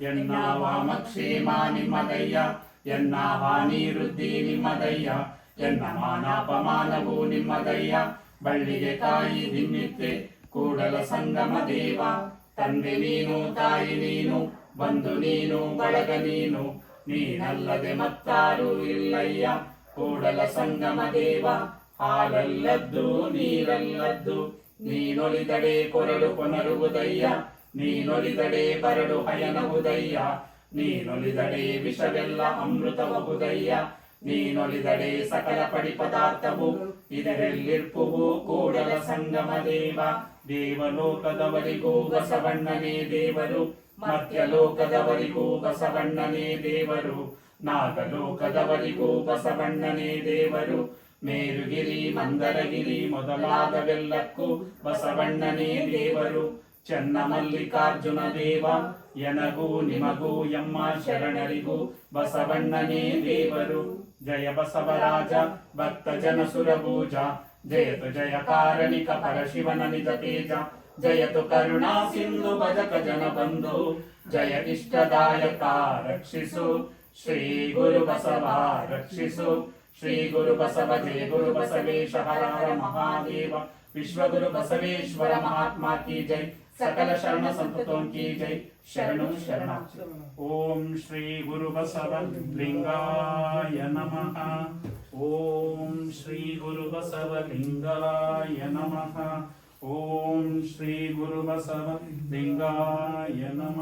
ಎನ್ನ ವಾಮಕ್ಷೇಮ ನಿಮ್ಮದಯ್ಯ ಎನ್ನ ಹಾನಿ ವೃದ್ಧಿ ನಿಮ್ಮದಯ್ಯ, ಎನ್ನ ಮಾನಾಪಮಾನವು ನಿಮ್ಮದಯ್ಯ. ಬಳ್ಳಿಗೆ ತಾಯಿ ದಿನ್ನಿತ್ತೆ ಕೂಡಲ ಸಂಗಮ ದೇವ. ತಂದೆ ನೀನು, ತಾಯಿ ನೀನು ಬಂದು ನೀನು, ಬಳಗ ನೀನು. ನೀನಲ್ಲದೆ ಮತ್ತಾರು ಇಲ್ಲಯ್ಯ, ಕೂಡಲ ಸಂಗಮ ದೇವ. ಹಾಲಲ್ಲದ್ದು, ನೀರಲ್ಲದ್ದು, ನೀನೊಲಿದಡೆ ಕೊರಳು ಕೊನರುವುದಯ್ಯ ನೀನೊಲಿದಡೆ ಬರಡು ಹಯನವುದಯ್ಯ ನೀನೊಲಿದಡೆ ವಿಷವೆಲ್ಲ ಅಮೃತಬಹುದಯ್ಯ ನೀನೊಲಿದಡೆ ಸಕಲ ಪಡಿ ಪದಾರ್ಥವು ಇದರೆಲ್ಲಿರ್ಪುವು ಕೂಡಲ ಸಂಗಮ ದೇವ. ದೇವಲೋಕದವರಿಗೂ ಬಸವಣ್ಣನೇ ದೇವರು. ಮರ್ತ್ಯಲೋಕದವರಿಗೂ ಬಸವಣ್ಣನೇ ದೇವರು. ನಾಗಲೋಕದವರಿಗೂ ಬಸವಣ್ಣನೇ ದೇವರು. ಮೇರುಗಿರಿ, ಮಂದರಗಿರಿ ಮೊದಲಾದವೆಲ್ಲಕ್ಕೂ ಬಸವಣ್ಣನೇ ದೇವರು. ಚನ್ನ ಮಲ್ಲಿಕಾರ್ಜುನ ದೇವ, ಎನಗೂ ನಿಮಗೂ ಎಮ್ಮ ಶರಣರಿಗೂ ಬಸವಣ್ಣನೇ ದೇವರು. ಜಯ ಬಸವರಾಜ, ಭಕ್ತ ಜನ ಸುರಭೂಜ, ಜಯತು ಜಯ ಕಾರಣಿಕ ಪರಶಿವನ ನಿಜ ತೇಜ, ಜಯತು ಕರುಣಾ ಸಿಂಧು ಭಜಕ ಜನ ಬಂಧು. ಜಯ ಇಷ್ಟದಾಯಕ ರಕ್ಷಿಸು, ಶ್ರೀ ಗುರು ಬಸವ ರಕ್ಷಿಸು. ಶ್ರೀ ಗುರು ಬಸವ ಜಯ ಗುರು ಬಸವೇಶ ಹರ ಹರ ಮಹಾದೇವ. విశ్వగురు బసవేశ్వర మహాత్మా కీ జై సకల శరణ సంతతం కీ జై శరణు శరణ ఓం శ్రీ గురు బసవ లింగాయ నమ ఓం శ్రీ గురు బసవ లింగాయ నమ ఓం శ్రీ గురు బసవ లింగాయ నమ